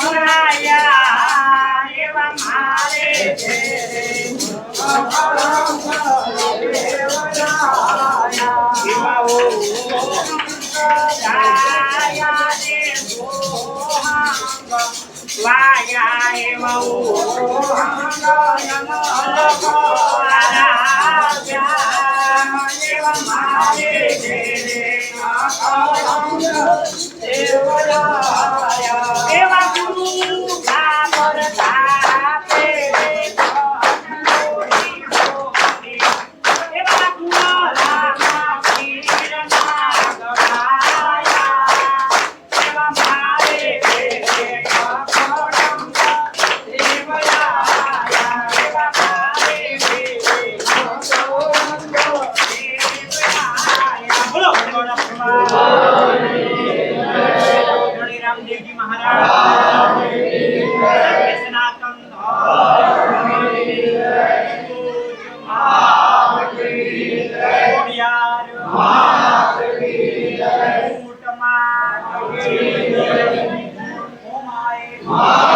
પુરાયા એવા મારે એવા মা